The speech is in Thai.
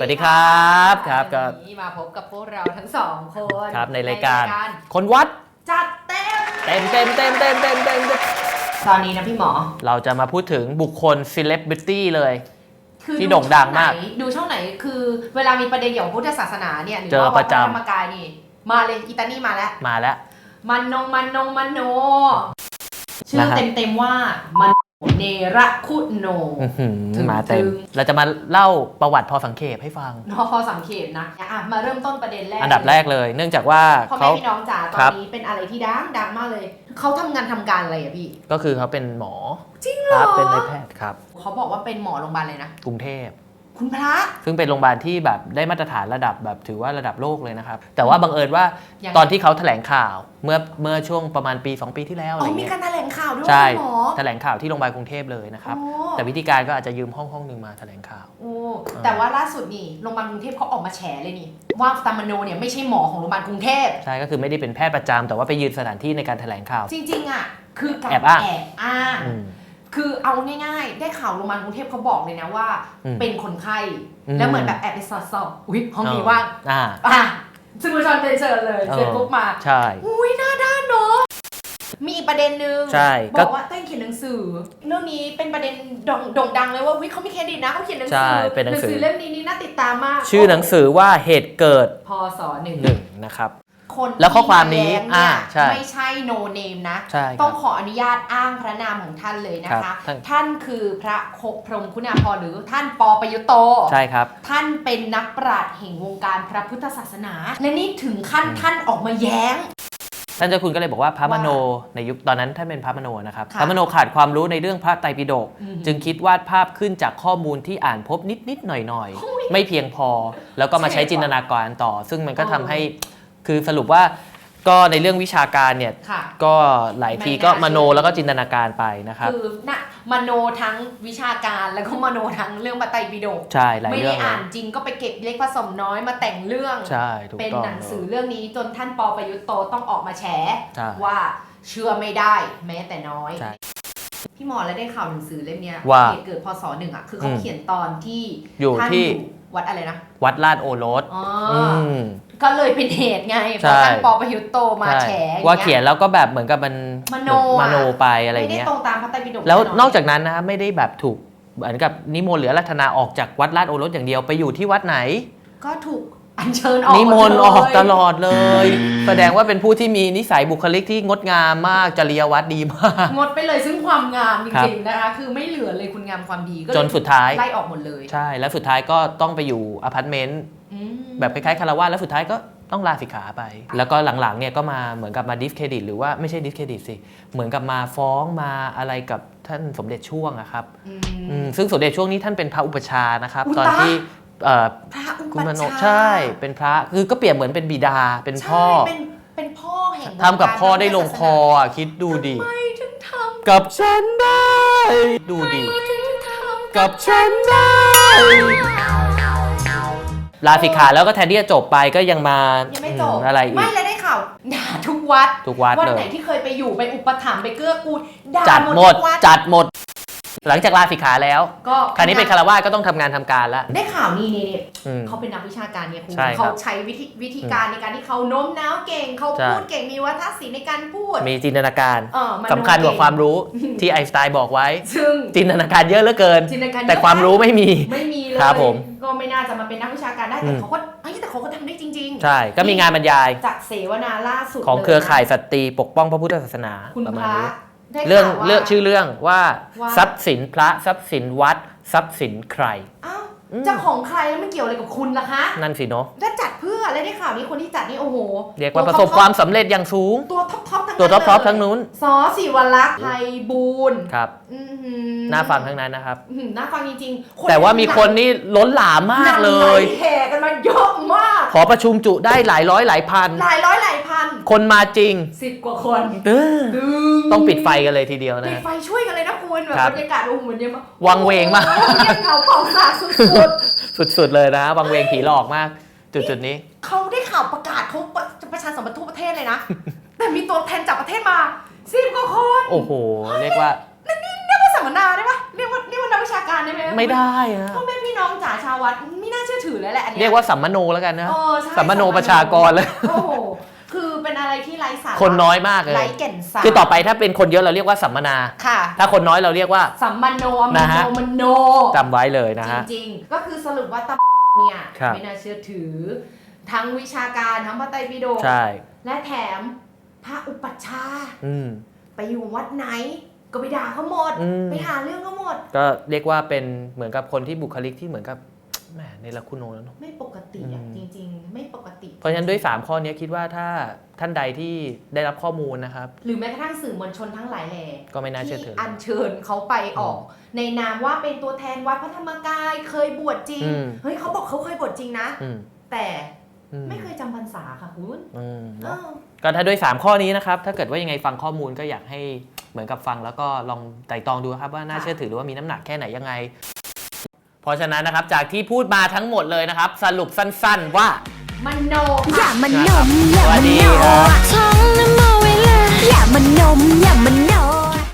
สวัสดีครับครับก็ วันนี้มาพบกับพวกเราทั้งสองคนครับในรายการ คนวัดจัดเต็ม เต็มเต็มเต็มเต็มเต็มเต็มเต็มตอนนี้นะพี่หมอ เราจะมาพูดถึงบุคคลเซเลบริตี้เลย คือที่โด่งดังมากดูช่องไหนคือเวลามีประเด็นเกี่ยวกับพุทธศาสนาเนี่ยหรือเจอว่าปวัระดจำพระธรรมกายนี่ มาเลยอีตานี่มาแล้ว มาแล้ว มันนงมันนงมันโน ชื่อนะฮะ เต็มๆว่ามัน เนรคุโนอื้อหือถึงมาเต็มถึงเราจะมาเล่าประวัติพอสังเขปให้ฟังนอพอสังเขปนะอะมาเริ่มต้นประเด็นแรก อันดับแรกเลย เนื่องจากว่าพ่อเขาแม่พี่น้องจ๋าตอครันบนี้เป็นอะไรที่ดังดังมากเลย เขาทำงานทำการอะไรอะพี่ ก็คือเขาเป็นหมอ จริงคเหรรัอบเป็นนายแพทย์ครับ เขาบอกว่าเป็นหมอโรงพยาบาลเลยนะ กรุงเทพ คุณพระ ซึ่งเป็นโรงพยาบาลที่แบบได้มาตรฐานระดับแบบถือว่าระดับโลกเลยนะครับ แต่ว่าบังเอิญว่ายังตอนที่เขาแถลงข่าวเมื่อเมื่อช่วงประมาณปี 2 ปีที่แล้วอะอ๋ไรอมีเงี้ยการแถลงข่าวด้วยใช่คุณหมอแถลงข่าวที่โรงพยาบาลกรุงเทพเลยนะครับ โอ้แต่วิธีการก็อาจจะยืมห้องห้องหนึ่งมาแถลงข่าว โอ้แต่ว่าล่าสุดนี่โรงพยาบาลกรุงเทพเขาออกมาแฉเลยนี่ ว่าตามโนเนี่ยไม่ใช่หมอของโรงพยาบาลกรุงเทพ ใช่ก็คือไม่ได้เป็นแพทย์ประจำแต่ว่าไปยืนสถานที่ในการแถลงข่าว จริงๆอะ คือการแอบอ้าง แอบอ้าง อืม คือเอาง่ายๆ ได้ข่าวโรงพยาบาลกรุงเทพเขาบอกเลยนะว่า อืมเป็นคนไข้ อืมแล้วเหมือนแบบแอบไปสอดสอบอุ้ยห้องนี้ว่างอ่า อะซึ่งผู้ชมเป็นเชิญเลยเออ เสร็จปุ๊บมา ใช่ อุ้ยหน้าด้านเนาะมีอีกประเด็นหนึ่งใช่บก็ อกว่าเต้นเขียนหนังสือ เรื่องนี้เป็นประเด็นโด่งโด่งดังเลยว่าวิเขามีเครดิตนะเขาเขียนหนังสืใช่เป็นหนังสือ เล่มนี้นี่น่าติดตามมากชื่อหนังสือว่าเหตุเกิดพศหนึ่งหนึ่งนะครับ คนแล้วข้อความนี้ที่แย้งอ่าเนี่ยใช่ไม่ใช่โนเนมนะ ใช่คต้รัอบงขออนุญาตอ้างพระนามของท่านเลยนะครัคะ บท่าน ท่านคือพระโคพรหมคุณาภรณ์หรือท่านปอประยุตโต ใช่ครับ ท่านเป็นนักปราชญ์แห่งวงการพระพุทธศาสนา และนี่ถึงขั้นอืมท่านออกมาแย้ง ท่านเจ้าคุณก็เลยบอกว่าพระมโนว่าในยุคตอนนั้นท่านเป็นพระมโนนะครับค่ะพระมโนขาดความรู้ในเรื่องพระไตรปิฎกอืมจึงคิดวาดภาพขึ้นจากข้อมูลที่อ่านพบนิดนิดๆหน่อยหน่อยๆ ไม่เพียงพอแล้วก็มาใช้จินตนาการต่อ ซึ่งมันก็ทำให้ คือสรุปว่าก็ในเรื่องวิชาการเนี่ยค่ะ ก็หลายทีไม่น่าก็มโนเชื่อแล้วก็จินตนาการไปนะครับ คือนะมโนทั้งวิชาการแล้วก็มโนทั้งเรื่องปไตรปิฎกใช่หลายไม่เรื่ได้องเลอ่ายนจริงก็ไปเก็บเล็กผสมน้อยมาแต่งเรื่อง ใช่ถูกเป็นต้อง หนังสือเรื่องนี้จนท่านปอประยุทธ์โตต้องออกมาแฉใช่ ว่าเชื่อไม่ได้แม้แต่น้อย ใช่ พี่หมอแล้วได้ข่าวหนังสือเล่มเนี้ยว่าเหตุเกิดพศหนึ่งอะคือเขาอืมเขียนตอนที่อยู่ท่านที่ วัดอะไรนะ วัดลาดโอรสอ๋ออือมก็เลยเป็นเหตุไงเพใช่ราะท่านปอประยุทธ์โตมาใช่แฉอางงี้ ว่าเขียนแล้วก็แบบเหมือนกับมันมโนมอะโนไปอะไรไม่ได้เงี้ยตรงตามพระไตรปิฎกแล้วน่นอกจากนั้นนะไม่ได้แบบถูกเหมือนกับนิมนต์หรืออารัตนาออกจากวัดลาดโอรสอย่างเดียวไปอยู่ที่วัดไหน ก็ถูก อัญเชิญออกนิมนต์หอดอกเลยตลอดเลย แสดงว่าเป็นผู้ที่มีนิสัยบุคลิกที่งดงามมากจริยวัตรดีมาก งดไปเลยซึ่งความงามจครับริงๆนะคะ คือไม่เหลือเลยคุณงามความดีก็เลยจนสุดท้ายไล่ออกหมดเลย ใช่ แล้วสุดท้ายก็ต้องไปอยู่อพาร์ตเมนต์อืมแบบคล้ายๆคารวะแล้วสุดท้ายก็ต้องลาสิกขาไป แล้วก็หลังๆเนี่ยก็มาเหมือนกับมาดิสเครดิตหรือว่าไม่ใช่ดิสเครดิตสิ เหมือนกับมาฟ้องมาอะไรกับท่านสมเด็จช่วงอะครับอือืมมซึ่งสมเด็จช่วงนี้ท่านเป็นพระอุปชฌาย์นะครับอุยตอนตายที่เอ่อ พระอุคุณปัมชโนฌาย์ใช่ เป็นพระคือก็เปรียบเหมือนเป็นบิดาเป็นพ่อใช่เป็นเป็นพ่อแห่งทำกับพ่อได้ลงคออะคิดดูดิทำไมถึงทกับฉันได้ ดูดิำถึงทำกับฉันได้ ลาสิกขาแล้วก็แทนที่จะจบไปก็ยังมายังไม่จบอือะไรอีไม่กเลยได้ข่าวด่าทุกวัดทุกวัดวัดเลไหนยที่เคยไปอยู่ไปอุปถัมภ์ไปเกื้อกูลด่าจัดหมดทุกวัด จัดหมด หลังจากลาสิกขาแล้ว ก็คราวนี้เป็นคารวะก็ต้องทำงานทำการแล้วได้ข่าวนี่นี่นี่อืม เขาเป็นนักวิชาการเนี่ยคุณใช่ครับเขาใช้วิธีวิธีการในการที่เขาโน้มน้าวเก่งเขาใช่ พูดเก่งมีวัฒนศิลป์ในการพูดมีจินตนาการเออมโนสำคัญกว่าเงความรู้ที่ไอน์สไตน์บอกไว้ ซึ่งจินตนาการเยอะเหลือเกิน จินตนาการแต่ความรู้ไม่มี ไม่มีเลยครับผมก็ไม่น่าจะมาเป็นนักวิชาการได้อืแต่มเขาก็เอ้ยแต่เขาก็ทำได้จริงใช่ ก็มีงานบรรยายๆจากเสวนาล่าสุดของลนะเครือข่ายสตรีปกป้องพระพุทธศาสนาคุณประพมาณระนี้ ได้เรื่องข่าวว่าเรื่องชื่อเรื่องว่าว่า ทรัพย์สินพระทรัพย์สินวัดทรัพย์สินใคร อ้าวอืมเจ้าของใครแล้วมันเกี่ยวอะไรกับคุณล่ะคะนั่นสิเนาะแล้วจัดเพื่ออะไรได้ข่าวนี้คนที่จัดนี่โอ้โหเรียกว่าประสบความสำเร็จอย่างสูง ตัวท็อปท็อปทั้ง ตัวท็อปท็อปเลยทั้งนู้นสอสิวลักษณ์ไพบูลย์ครับอื้อหือน่าฟังทั้งนั้นนะครับ อื้อหือน่าฟังจริงๆแต่ว่ามีคนนี่ล้นหลามมากเลยหลั่งไหแห่กันมาเยอะมาก ขอประชุมจุได้หลายร้อยหลายพัน หลายร้อยหลายพันคนมาจริงสิบกว่าคนเออดึงต้องปิดไฟกันเลยทีเดียวปินะดไฟช่วยกันเลยนะคุณแบบครับบรรยากาศโอ้โหเหมือนเนี่ยวังเวงมาก โอ้โหยังเหงาเป่าสากสุดสุดๆเลยนะวังเวงผีหลอกมาก จุดจุดๆนี้ ๆเขาได้ข่าวประกาศเขาจะประชาสัมพันธ์ทั่วประเทศเลยนะ แต่มีตัวแทนจากประเทศมาสิบกว่าคนโอ้โห เรียกว่าเรียกว่าสัมมนาได้ปะเรียกว่าเรียกว่านักวิชาการได้ไหมไม่ได้อะพ่อแม่พี่น้องจ๋าชาววัดไม่น่าเชื่อถือเลยแหละอันเนี้เรียกว่าสัมมโนแล้วกันนะ เออใช่สัมมโนประชากรเลย โอ้โหคือเป็นอะไรที่ไร้สาระคนน้อยมากเลย ไร้แก่นสารคือต่อไปถ้าเป็นคนเยอะเราเรียกว่าสัมมนา ค่ะ ถ้าคนน้อยเราเรียกว่า สัมมโนมนะโนฮะ มโน จำไว้เลยนะฮะจริงๆ ก็คือสรุปว่าตำเนี่ยครับ ไม่น่าเชื่อถือ ทั้งวิชาการทั้งพระไตรปิฎกใช่ และแถม พระอุปัชฌาย์อืม ไปอยู่วัดไหน ก็ไปด่าเขาหมด อืม ไปหาเรื่องเขาหมด ก็เรียกว่าเป็นเหมือนกับคนที่บุคลิกที่เหมือนกับแหมในละคุณโนแล้วเนอะ ไม่ปกติอะอืมจริง ๆ ไม่ปกติ เพราะฉะนั้นด้วย 3 ข้อนี้คิดว่าถ้าท่านใดที่ได้รับข้อมูลนะครับ หรือแม้กระทั่งสื่อมวลชนทั้งหลายแหล่ก็ไม่น่าเชื่อถือ ที่อัญเชิญเขาไปออก ในนามว่าเป็นตัวแทนวัดพระธรรมกายเคยบวชจริง อืม เฮ้ยเขาบอกเขาเคยบวชจริงนะ อืม แต่อืม ไม่เคยจำพรรษาค่ะคุณอืมเอเนอะอก็ถ้าด้วย 3 ข้อนี้นะครับ ถ้าเกิดว่ายังไงฟังข้อมูลก็อยากให้เหมือนกับฟังแล้วก็ลองไต่ตรองดูครับว่าน่าค่ะเชื่อถือหรือว่ามีน้ำหนักแค่ไหนยังไง เพราะฉะนั้นนะครับจากที่พูดมาทั้งหมดเลยนะครับ สรุปสั้นๆว่า มันโนอย่าค่ะมันนมอย่าสวัมัสนดีนมครับท้องน้ำโมไว้เลยอย่ามันนมอย่ามันน